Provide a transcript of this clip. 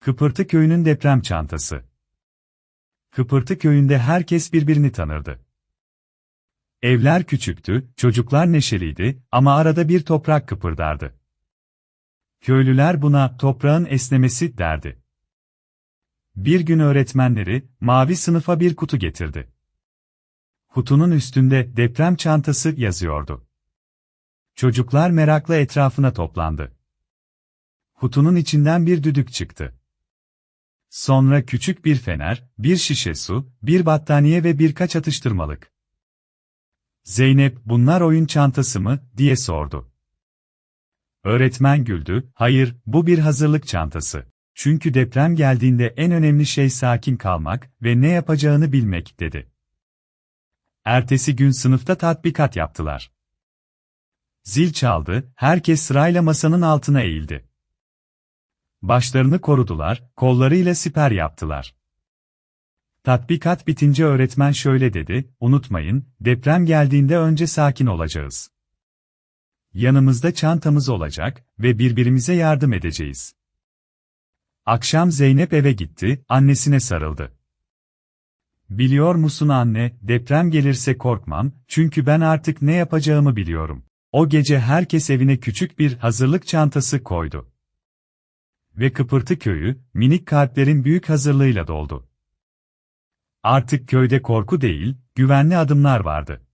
Kıpırtı köyünün deprem çantası. Kıpırtı köyünde herkes birbirini tanırdı. Evler küçüktü, çocuklar neşeliydi ama arada bir toprak kıpırdardı. Köylüler buna toprağın esnemesi derdi. Bir gün öğretmenleri mavi sınıfa bir kutu getirdi. Kutunun üstünde deprem çantası yazıyordu. Çocuklar merakla etrafına toplandı. Kutunun içinden bir düdük çıktı. Sonra küçük bir fener, bir şişe su, bir battaniye ve birkaç atıştırmalık. Zeynep, bunlar oyun çantası mı, diye sordu. Öğretmen güldü, hayır, bu bir hazırlık çantası. Çünkü deprem geldiğinde en önemli şey sakin kalmak ve ne yapacağını bilmek, dedi. Ertesi gün sınıfta tatbikat yaptılar. Zil çaldı, herkes sırayla masanın altına eğildi. Başlarını korudular, kollarıyla siper yaptılar. Tatbikat bitince öğretmen şöyle dedi, unutmayın, deprem geldiğinde önce sakin olacağız. Yanımızda çantamız olacak ve birbirimize yardım edeceğiz. Akşam Zeynep eve gitti, annesine sarıldı. Biliyor musun anne, deprem gelirse korkmam, çünkü ben artık ne yapacağımı biliyorum. O gece herkes evine küçük bir hazırlık çantası koydu. Ve Kıpırtı köyü, minik kalplerin büyük hazırlığıyla doldu. Artık köyde korku değil, güvenli adımlar vardı.